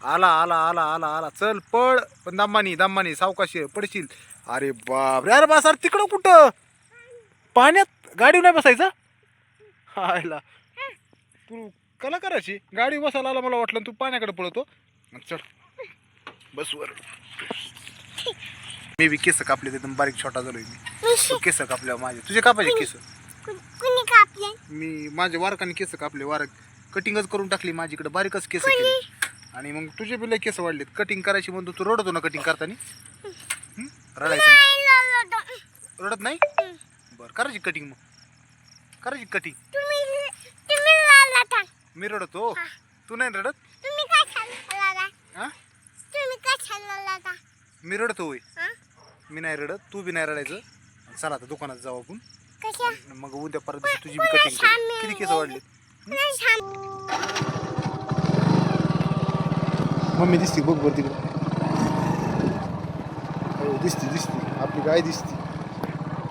आला आला आला आला आला. चल पळ. पण दम्मानी दम्मानी सावकाशी पडशील. अरे बाप रे अरे बा सर तिकडं कुठं? पाण्यात गाडी नाही बसायचं? हायला. तू कला करायची? गाडी बसायला आला मला वाटलं तू पाण्याकडे पळतो. चल. बस वर. मी बी केस कापले एकदम बारीक छोटा झालोय मी. केस कापल्या माझे. तुझे कापायचे केस? मी माझे वारकाने केस कापले वार कटिंगच करून टाकली माझीकडे बारीकच केस केले. आणि मग तुझे बी लय केस वाढलेत. कटिंग करायची म्हणतो तू रडतो ना कटिंग करताना? हं? रडायचं नाही. रडत नाही? बरं करायची कटिंग मग. करायची कटिंग मी रडतो? तू नाही रडत? हा? मी रडतो होय. मी नाही रडत. तू बी नाही रडायचं. चला आता दुकानात जाऊ आपण. मग उद्या परत दिवशी तुझी बी कटिंग किती केस वाढले मम्मी दिसते बघ वर तिकडे. हो दिसते दिसते. आपली गाय दिसते.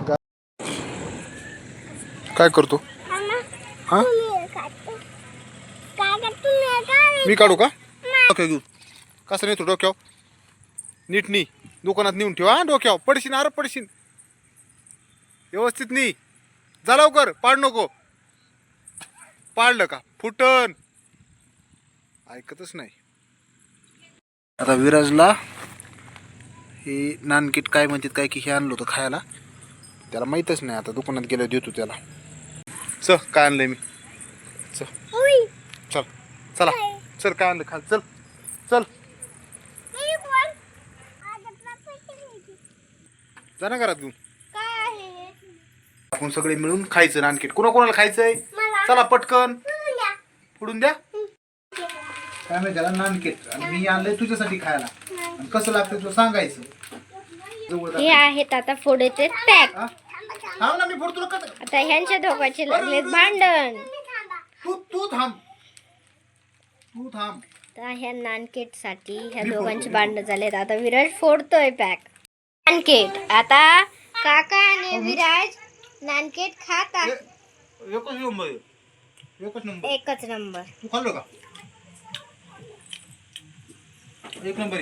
गाय काय करतो? हा? मी काढू का? घेऊ कसं नेतो डोक्यावर? नीट नी. दुकानात नेऊन ठेव हा डोक्यावर. पडशीन अरे पडशीन. व्यवस्थित नी. जा लवकर पाड नको. पाडलं का? फुटन. ऐकतच नाही. आता विराजला हे नानकीट काय म्हणतात काय की हे आणलं होतं खायला. त्याला माहीतच नाही आता दुकानात गेलो देतो त्याला. च काय आणलंय मी? च उई चल. चला. चल काय आणलं? खाल चल. चल. जा ना घरात घेऊन. आपण सगळे मिळून खायचं नानकीट. कोणा कोणाला खायचंय चला पटकन. तुम्ही द्या. काय माहिती त्याला नानकीट आणि मी आणलंय तुझ्यासाठी खायला. आणि कसं लागतं तुला सांगायचं? जवळ हे. आहेत आता फोडेचे पॅक. हा? थांब ना मी फोडतो कसं- आता ह्यांच्या दोघांचे लागलेत भांडण. तू तू थांब. तू थांब. ह्या नानकेटसाठी ह्या दोघांचे भांडण झालेत. आता विराज फोडतोय पॅक. नानकेट. आता काका आणि विराज नानकेट खात. आहेत. ए- एकच नंबर आहे. एकच नंबर एकच नंबर तू खाल्लं का? एक नंबर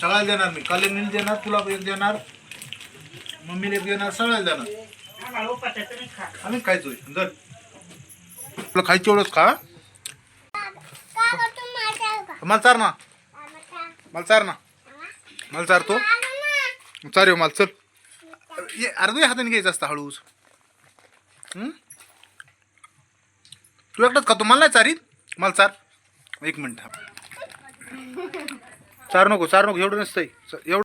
सगळ्याला देणार मी. कल्याणीला देणार तुला एक देणार मम्मीला एक देणार सगळ्याला देणार. आम्ही खायचोय. जर तुला खायची एवढंच खा मला चार ना. मला चार ना. मला चारतो. चार येऊ मला चल. ये अरे तुझ्या हाताने घ्यायचं असतं हळूच? तू एकटाच खातो मला नाही चारीत. मला चार. एक मिनट चार नको चार नको एवढं नसतंय. एवढं